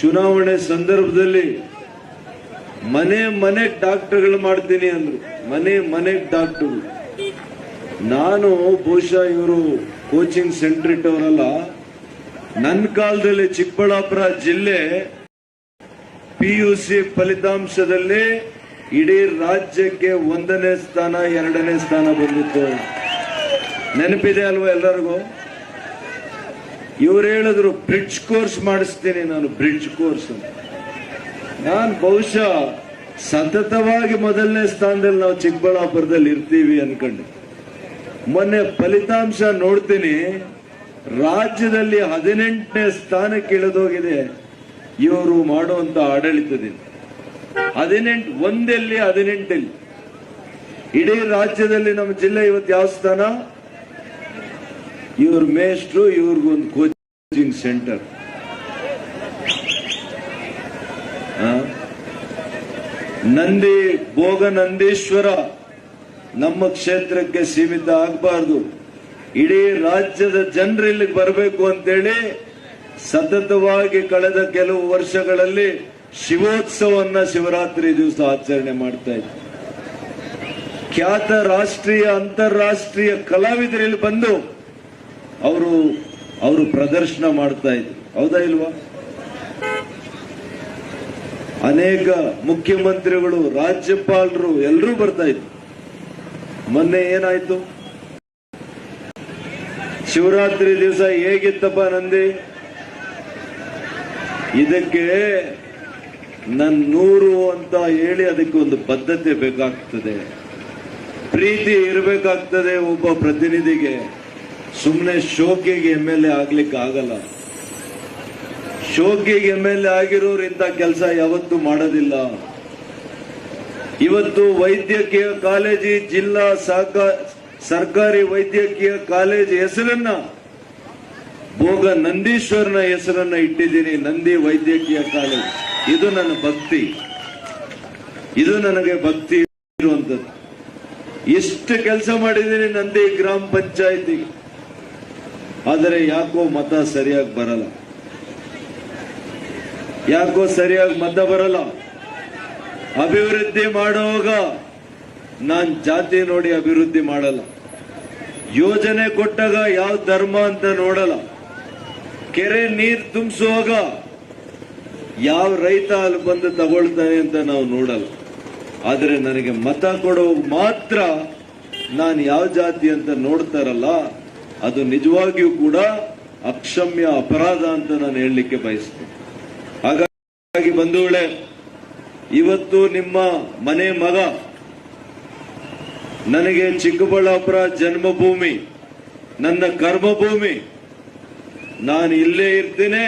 ಚುನಾವಣೆ ಸಂದರ್ಭದಲ್ಲಿ ಮನೆ ಮನೆ ಡಾಕ್ಟರ್ಗಳು ಮಾಡ್ತೀನಿ ಅಂದ್ರು. ಮನೆ ಮನೆ ಡಾಕ್ಟರ್ ನಾನು ಬಹುಶಃ ಇವರು ಕೋಚಿಂಗ್ ಸೆಂಟರ್ ಇಟ್ಟವರಲ್ಲ. ನನ್ನ ಕಾಲದಲ್ಲಿ ಚಿಕ್ಕಬಳ್ಳಾಪುರ ಜಿಲ್ಲೆ ಪಿಯುಸಿ ಫಲಿತಾಂಶದಲ್ಲಿ ಇಡೀ ರಾಜ್ಯಕ್ಕೆ ಒಂದನೇ ಸ್ಥಾನ, ಎರಡನೇ ಸ್ಥಾನ ಬಂದಿತ್ತು. ನೆನಪಿದೆ ಅಲ್ವಾ ಎಲ್ಲರಿಗೂ? ಇವ್ರು ಹೇಳಿದ್ರು ಬ್ರಿಡ್ಜ್ ಕೋರ್ಸ್ ಮಾಡಿಸ್ತೇನೆ ನಾನು ಬ್ರಿಡ್ಜ್ ಕೋರ್ಸ್ ನಾನು ಬಹುಶಃ ಸತತವಾಗಿ ಮೊದಲನೇ ಸ್ಥಾನದಲ್ಲಿ ನಾವು ಚಿಕ್ಕಬಳ್ಳಾಪುರದಲ್ಲಿ ಇರ್ತೀವಿ ಅನ್ಕೊಂಡು. ಮೊನ್ನೆ ಫಲಿತಾಂಶ ನೋಡ್ತೀನಿ, ರಾಜ್ಯದಲ್ಲಿ ಹದಿನೆಂಟನೇ ಸ್ಥಾನಕ್ಕೆ ಇಳಿದೋಗಿದೆ ಇವರು ಮಾಡುವಂತ ಆಡಳಿತದಿಂದ. ಹದಿನೆಂಟು, ಒಂದೆಲ್ಲಿ, ಹದಿನೆಂಟಲ್ಲಿ. ಇಡೀ ರಾಜ್ಯದಲ್ಲಿ ನಮ್ಮ ಜಿಲ್ಲೆ ಇವತ್ತು ಯಾವ ಸ್ಥಾನ? ಇವ್ರ ಮೇಷ್ಟ್ರು, ಇವ್ರಿಗೊಂದು ಕೋಚಿಂಗ್ ಸೆಂಟರ್ ನಂದಿ, ಭೋಗನಂದೀಶ್ವರ ನಮ್ಮ ಕ್ಷೇತ್ರಕ್ಕೆ ಸೀಮಿತ ಆಗಬಾರದು. ಇಡೀ ರಾಜ್ಯದ ಜನರು ಇಲ್ಲಿಗೆ ಬರಬೇಕು ಅಂತೇಳಿ ಸತತವಾಗಿ ಕಳೆದ ಕೆಲವು ವರ್ಷಗಳಲ್ಲಿ ಶಿವೋತ್ಸವನ್ನ ಶಿವರಾತ್ರಿ ದಿವಸ ಆಚರಣೆ ಮಾಡ್ತಾ ಇದ್ವಿ ಖ್ಯಾತ ರಾಷ್ಟ್ರೀಯ, ಅಂತಾರಾಷ್ಟ್ರೀಯ ಕಲಾವಿದರಲ್ಲಿ ಬಂದು ಅವರು ಅವರು ಪ್ರದರ್ಶನ ಮಾಡ್ತಾ ಇದ್ರು. ಹೌದಾ ಇಲ್ವಾ? ಅನೇಕ ಮುಖ್ಯಮಂತ್ರಿಗಳು, ರಾಜ್ಯಪಾಲರು ಎಲ್ಲರೂ ಬರ್ತಾ ಇದ್ರು. ಮೊನ್ನೆ ಏನಾಯ್ತು? ಶಿವರಾತ್ರಿ ದಿವಸ ಹೇಗಿತ್ತಪ್ಪ ನಂದಿ? ಇದಕ್ಕೆ ನನ್ ನೂರು ಅಂತ ಹೇಳಿ ಅದಕ್ಕೆ ಒಂದು ಬದ್ಧತೆ ಬೇಕಾಗ್ತದೆ. ಪ್ರೀತಿ ಇರಬೇಕಾಗ್ತದೆ ಒಬ್ಬ ಪ್ರತಿನಿಧಿಗೆ. ಸುಮ್ಮನೆ ಶೋಕಿಗೆ ಎಂ ಎಲ್ ಎ ಆಗ್ಲಿಕ್ಕೆ ಆಗಲ್ಲ. ಶೋಕಿಗೆ ಎಂ ಎಲ್ ಎ ಆಗಿರೋರು ಇಂಥ ಕೆಲಸ ಯಾವತ್ತೂ ಮಾಡೋದಿಲ್ಲ. ಇವತ್ತು ವೈದ್ಯಕೀಯ ಕಾಲೇಜಿ ಜಿಲ್ಲಾ ಸರ್ಕಾರಿ ವೈದ್ಯಕೀಯ ಕಾಲೇಜ್ ಹೆಸರನ್ನ ಭೋಗ ನಂದೀಶ್ವರನ ಹೆಸರನ್ನ ಇಟ್ಟಿದ್ದೀನಿ, ನಂದಿ ವೈದ್ಯಕೀಯ ಕಾಲೇಜ್. ಇದು ನನ್ನ ಭಕ್ತಿ. ಇದು ನನಗೆ ಭಕ್ತಿ ಇರುವಂತದ್ದು ಇಷ್ಟು ಕೆಲಸ ಮಾಡಿದ್ದೀನಿ ನಂದಿ ಗ್ರಾಮ ಪಂಚಾಯತಿ ಆದರೆ ಯಾಕೋ ಮತ ಸರಿಯಾಗಿ ಬರಲ್ಲ. ಯಾಕೋ ಸರಿಯಾಗಿ ಮತ ಬರಲ್ಲ. ಅಭಿವೃದ್ಧಿ ಮಾಡುವಾಗ ನಾನ್ ಜಾತಿ ನೋಡಿ ಅಭಿವೃದ್ಧಿ ಮಾಡಲ್ಲ. ಯೋಜನೆ ಕೊಟ್ಟಾಗ ಯಾವ ಧರ್ಮ ಅಂತ ನೋಡಲ್ಲ. ಕೆರೆ ನೀರ್ ತುಂಬಿಸುವಾಗ ಯಾವ ರೈತ ಅಲ್ಲಿ ಬಂದು ತಗೊಳ್ತಾನೆ ಅಂತ ನಾವು ನೋಡಲ್ಲ. ಆದರೆ ನನಗೆ ಮತ ಕೊಡೋ ಮಾತ್ರ ನಾನು ಯಾವ ಜಾತಿ ಅಂತ ನೋಡ್ತಾರಲ್ಲ ಅದು ನಿಜವಾಗಿಯೂ ಕೂಡ ಅಕ್ಷಮ್ಯ ಅಪರಾಧ ಅಂತ ನಾನು ಹೇಳಲಿಕ್ಕೆ ಬಯಸ್ತೇನೆ. ಹಾಗಾಗಿ ಬಂಧುಗಳೇ, ಇವತ್ತು ನಿಮ್ಮ ಮನೆ ಮಗ, ನನಗೆ ಚಿಕ್ಕಬಳ್ಳಾಪುರ ಜನ್ಮಭೂಮಿ, ನನ್ನ ಕರ್ಮಭೂಮಿ, ನಾನು ಇಲ್ಲೇ ಇರ್ತೇನೆ,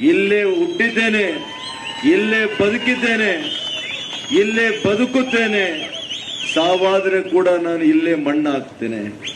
ಇಲ್ಲೇ ಹುಟ್ಟಿದ್ದೇನೆ, ಇಲ್ಲೇ ಬದುಕಿದ್ದೇನೆ, ಇಲ್ಲೇ ಬದುಕುತ್ತೇನೆ, ಸಾವಾದ್ರೆ ಕೂಡ ನಾನು ಇಲ್ಲೇ ಮಣ್ಣಾಗ್ತೇನೆ.